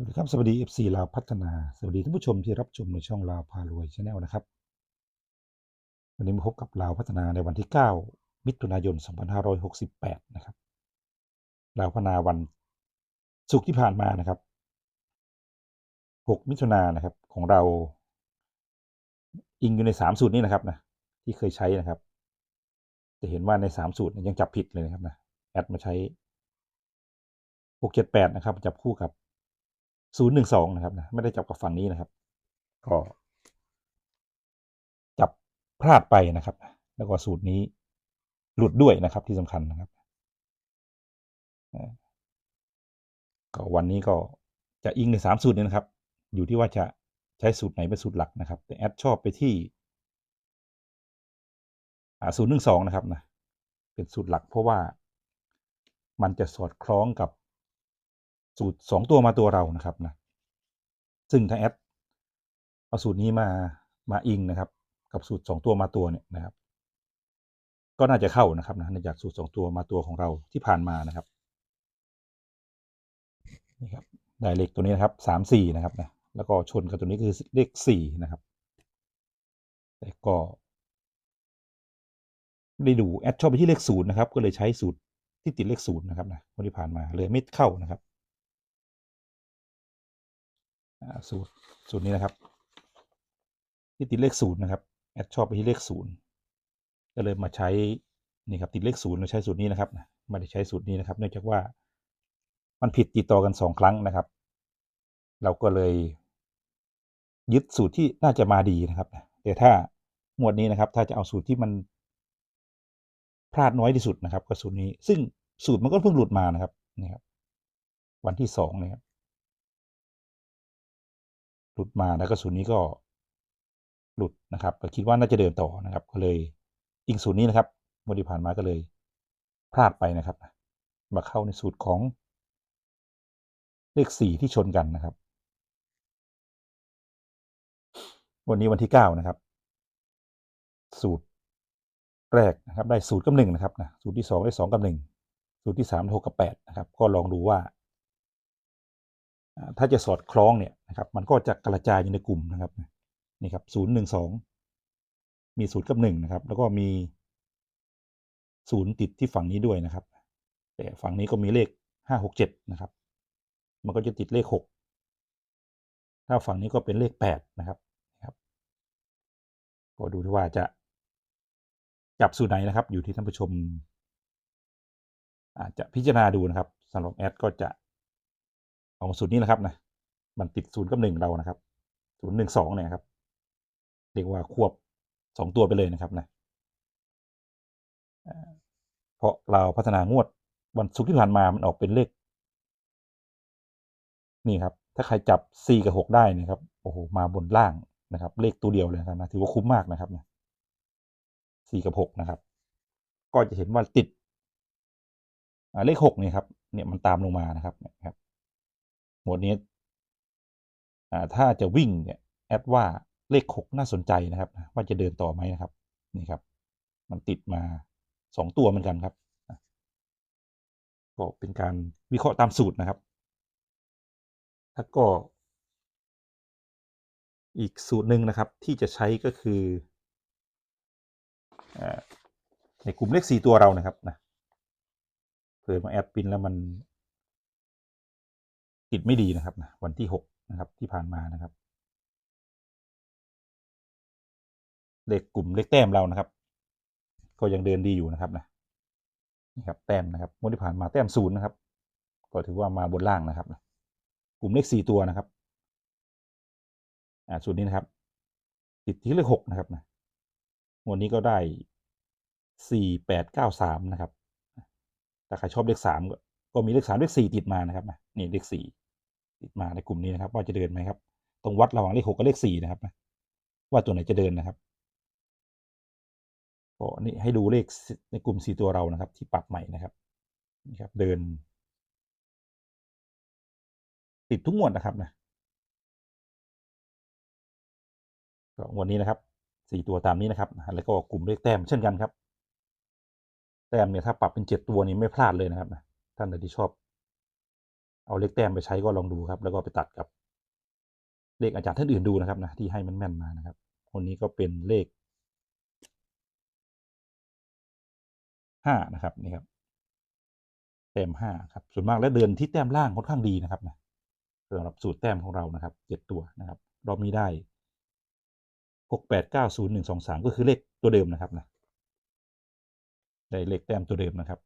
วัสดีครับสวัสดี FC ลาวพัฒนา สวัสดีท่านผู้ชมที่รับชมในช่องลาวพารวยชาแนลนะครับ วันนี้มาพบกับลาวพัฒนาในวันที่ 9 มิถุนายน 2568 นะครับลาวพัฒนาวันศุกร์ที่ผ่านมานะครับ 6 มิถุนายนนะครับของเรา อิงอยู่ใน 3 สูตรนี้นะครับนะที่เคยใช้นะครับ จะเห็นว่าใน 3 สูตรยยังจับผิดเลยนะครับนะแอดมาใช้ 678 นะครับจับคู่กับ ศูนย์หนึ่งสองนะครับนะไม่ได้จับกับฝั่งนี้นะครับ ก็จับพลาดไปนะครับ แล้วก็สูตรนี้หลุดด้วยนะครับที่สำคัญนะครับก็วันนี้ก็จะอิงในสามสูตรนี้นะครับ อยู่ที่ว่าจะใช้สูตรไหนเป็นสูตรหลักนะครับ แต่แอดชอบไปที่ศูนย์หนึ่งสองนะครับนะเป็นสูตรหลักเพราะว่ามันจะสอดคล้องกับ สูตรสองตัวมาตัวเรานะครับนะซึ่งถ้าแอดเอาสูตรนี้มามาอิงนะครับ กับสูตรสองตัวมาตัวเนี่ยนะครับ ก็น่าจะเข้านะครับนะในจากสูตรสองตัวมาตัวของเราที่ผ่านมานะครับนี่ครับได้เลขตัวนี้นะครับสามสี่นะครับนะแล้วก็ชนกับตัวนี้คือเลขสี่นะครับแต่ก็ไม่ได้ดูแอดชอบไปที่เลขศูนย์นะครับ ก็เลยใช้สูตรที่ติดเลขศูนย์นะครับนะวันที่ผ่านมาเลยไม่เข้านะครับ สูตรสูตรนี้นะครับ ที่ติดเลขศูนย์นะครับแอดชอบไปที่เลขศูนย์ก็เลยมาใช้นี่ครับติดเลขศูนย์เราใช้สูตรนี้นะครับไม่ได้ใช้สูตรนี้นะครับ เนื่องจากว่ามันผิดติดต่อกันสองครั้งนะครับ เราก็เลย ยึดสูตรที่น่าจะมาดีนะครับแต่ถ้าหมวดนี้นะครับ ถ้าจะเอาสูตรที่มันพลาดน้อยที่สุดนะครับก็สูตรนี้ ซึ่งสูตรมันก็เพิ่งหลุดมานะครับนี่ครับวันที่สองนะครับ หลุดมาแล้วก็สูตรนี้ก็หลุดนะครับก็คิดว่าน่าจะเดินต่อนะครับ ก็เลยอิงสูตรนี้นะครับโมดีผ่านมาก็เลยพลาดไปนะครับ มาเข้าในสูตรของเลขสี่ที่ชนกันนะครับ วันนี้วันที่เก้านะครับ สูตรแรกนะครับ ได้สูตรกับหนึ่งนะครับนะสูตรที่สองได้สองกับหนึ่งสูตรที่สามหกกับแปดนะครับ ก็ลองดูว่า ถ้าจะสอดคล้องเนี่ยนะครับมันก็จะกระจายอยู่ในกลุ่มนะครับนี่ครับศูนย์หนึ่งสองมีศูนย์กับหนึ่งนะครับ แล้วก็มีศูนย์ติดที่ฝั่งนี้ด้วยนะครับ แต่ฝั่งนี้ก็มีเลขห้าหกเจ็ดนะครับ มันก็จะติดเลขหกถ้าฝั่งนี้ก็เป็นเลขแปดนะครับครับ ก็ดูที่ว่าจะจับสูตรไหนนะครับ อยู่ที่ท่านผู้ชมอาจจะพิจารณาดูนะครับสำหรับแอดก็จะ เอาสูตรนี้นะครับนะมันติดศูนย์กับหนึ่งเรานะครับศูนย์หนึ่งสองเนี่ยครับเรียกว่าควบสองตัวไปเลยนะครับนะเพราะเราพัฒนางวดวันศุกร์ที่ผ่านมามันออกเป็นเลข นี่ครับ ถ้าใครจับสี่กับหกได้นะครับโอ้โหมาบนล่างนะครับ เลขตัวเดียวเลยครับนะถือว่าคุ้มมากนะครับนะสี่กับหกนะครับ ก็จะเห็นว่าติดเลขหกเนี่ยครับ เนี่ยมันตามลงมานะครับเนี่ยครับ หมวดนี้ถ้าจะวิ่งเนี่ยแอดว่าเลขหกน่าสนใจนะครับ ว่าจะเดินต่อไหมนะครับนี่ครับ มันติดมาสองตัวเหมือนกันครับก็เป็นการวิเคราะห์ตามสูตรนะครับแล้วก็ อีกสูตรหนึ่งนะครับ ที่จะใช้ก็คือในกลุ่มเลขสี่ตัวเรานะครับนะเผื่อมาแอดปินแล้วมัน ติดไม่ดีนะครับนะวันที่หกนะครับที่ผ่านมานะครับเลขกลุ่มเลขแต้มเรานะครับ ก็ยังเดินดีอยู่นะครับนะนี่ครับแต้มนะครับงวดที่ผ่านมาแต้มศูนย์นะครับ ก็ถือว่ามาบนล่างนะครับนะกลุ่มเลขสี่ตัวนะครับอ่าสูตรนี้นะครับ ติดที่เลขหกนะครับนะวันนี้ก็ได้สี่แปดเก้าสามนะครับถ้าใครชอบเลขสามก็มีเลขสามเลขสี่ติดมานะครับนะนี่เลขสี่ มาในกลุ่มนี้นะครับว่าจะเดินไหมครับตรงวัดระหว่างเลขหกกับเลขสี่นะครับนะว่าตัวไหนจะเดินนะครับก็นี่ให้ดูเลขในกลุ่มสี่ตัวเรานะครับ ที่ปรับใหม่นะครับนี่ครับ เดิน ติดทุกงวดนะครับนะก็งวดนี้นะครับสี่ตัวตามนี้นะครับ แล้วก็กลุ่มเลขแต้มเช่นกันครับ แต้มเนี่ยถ้าปรับเป็นเจ็ดตัวนี้ไม่พลาดเลยนะครับนะท่านใดที่ชอบ เอาเลขแต้มไปใช้ก็ลองดูครับ แล้วก็ไปตัดกับเลขอาจารย์ท่านอื่นดูนะครับนะที่ให้มันแม่นมานะครับคนนี้ก็เป็นเลขห้านะครับนี่ครับแต้มห้าครับ ส่วนมากแล้วเดินที่แต้มล่างค่อนข้างดีนะครับนะสำหรับสูตรแต้มของเรานะครับเจ็ดตัวนะครับ รอบนี้ได้หกแปดเก้าศูนย์หนึ่งสองสามก็คือเลขตัวเดิมนะครับนะได้เลขแต้มตัวเดิมนะครับ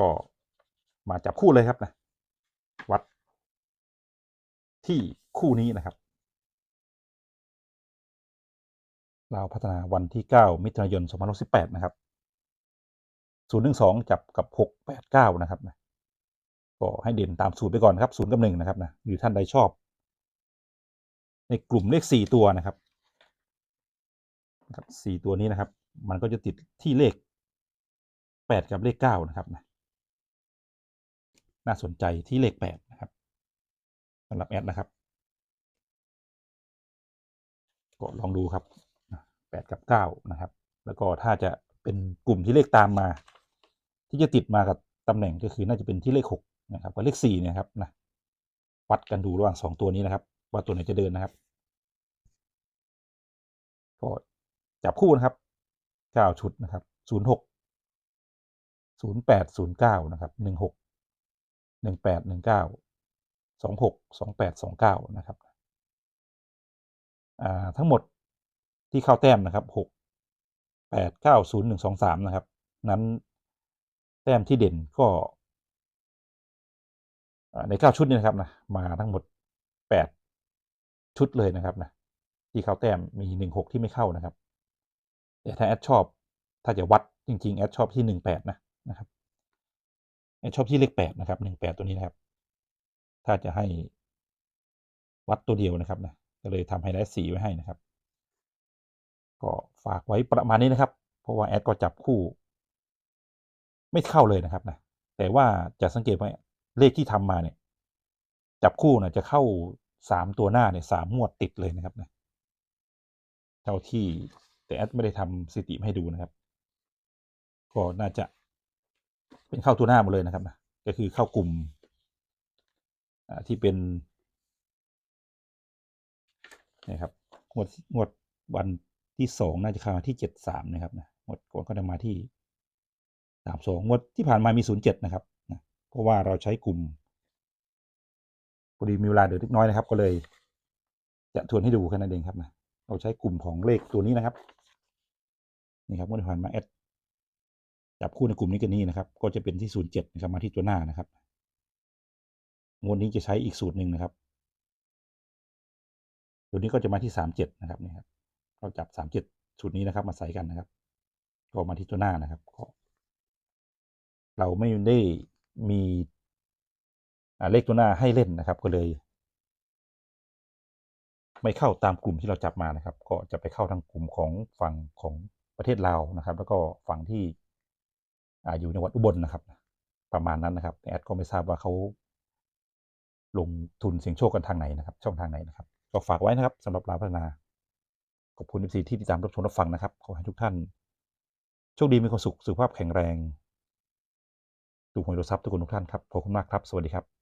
ก็มาจับคู่เลยครับนะ วัด ที่คู่นี้นะครับเราพัฒนาวันที่ 9 มิถุนายน2518 นะครับ 012 จับกับ 689 นะครับนะก็ให้เด่นตามสูตรไปก่อนครับ0กับ1นะครับนะหรือท่านใดชอบ ในกลุ่มเลข 4 ตัวนะครับนะครับ 4 ตัวนี้นะครับ มันก็จะติดที่เลข 8 กับเลข 9 นะครับนะ น่าสนใจที่เลข8นะครับสำหรับแอดนะครับ ก็ลองดูครับแปดกับเก้านะครับ แล้วก็ถ้าจะเป็นกลุ่มที่เลขตามมา ที่จะติดมากับตำแหน่งก็คือน่าจะเป็นที่เลขหกนะครับกับเลขสี่เนี่ยครับนะวัดกันดูระหว่างสองตัวนี้นะครับ ว่าตัวไหนจะเดินนะครับก็จับคู่นะครับเก้าชุดนะครับศูนย์หกศูนย์แปดศูนย์เก้านะครับหนึ่งหก หนึ่งแปดหนึ่งเก้าสองหกสองแปดสองเก้านะครับทั้งหมดที่เข้าแต้มนะครับหกแปดเก้าศูนย์หนึ่งสองสามนะครับ นั้นแต้มที่เด่นก็ ในเก้าชุดนี้นะครับนะมาทั้งหมดแปดชุดเลยนะครับนะที่เข้าแต้มมีหนึ่งหกที่ไม่เข้านะครับแต่ถ้าแอดชอบถ้าจะวัดจริงๆ แอดชอบที่หนึ่งแปดนะนะครับ ชอบที่เลขแปดนะครับหนึ่งแปดตัวนี้นะครับ ถ้าจะให้วัดตัวเดียวนะครับนะก็เลยทำไฮไลท์สีไว้ให้นะครับ ก็ฝากไว้ประมาณนี้นะครับ เพราะว่าแอดก็จับคู่ ไม่เข้าเลยนะครับนะแต่ว่าจะสังเกตว่าเลขที่ทำมาเนี่ย จับคู่นะจะเข้าสามตัวหน้าเนี่ยสามงวดติดเลยนะครับนะเท่าที่แต่แอดไม่ได้ทำสถิติให้ดูนะครับ ก็น่าจะ เป็นเข้าตัวหน้าหมดเลยนะครับนะก็คือเข้ากลุ่มที่เป็นนะครับงวดงวดวันที่สองน่าจะเข้ามาที่เจ็ดสามนะครับนะงวดก่อนก็จะมาที่สามสองงวดที่ผ่านมามีศูนย์เจ็ดนะครับนะเพราะว่าเราใช้กลุ่มพอดีมีเวลาเดือเล็กน้อยนะครับ ก็เลย จะทวนให้ดูแค่นั้นเองครับนะเราใช้กลุ่มของเลขตัวนี้นะครับ นี่ครับงวดที่ผ่านมาแอด จับคู่ในกลุ่มนี้กันนี้นะครับ ก็จะเป็นที่ศูนย์เจ็ดนะครับมาที่ตัวหน้านะครับงวดนี้จะใช้อีกสูตรหนึ่งนะครับตัวนี้ก็จะมาที่สามเจ็ดนะครับนี่ครับเราจับสามเจ็ดชุดนี้นะครับ มาใส่กันนะครับ ก็มาที่ตัวหน้านะครับก็เราไม่ได้มีเลขตัวหน้าให้เล่นนะครับ ก็เลย ไม่เข้าตามกลุ่มที่เราจับมานะครับ ก็จะไปเข้าทางกลุ่มของฝั่งของประเทศลาวนะครับ แล้วก็ฝั่งที่ อยู่ในวัดอุบลนะครับ ประมาณนั้นนะครับแอดก็ไม่ทราบว่าเขาลงทุนเสี่ยงโชคกันทางไหนนะครับ ช่องทางไหนนะครับ ก็ฝากไว้นะครับสำหรับลาวพัฒนาขอบคุณที่ติดตามรับชมรับฟังนะครับขอให้ทุกท่านโชคดีมีความสุขสุขภาพแข็งแรงถูกหวยรวยทรัพย์ทุกคนทุกท่านครับขอบคุณมากครับ สวัสดีครับ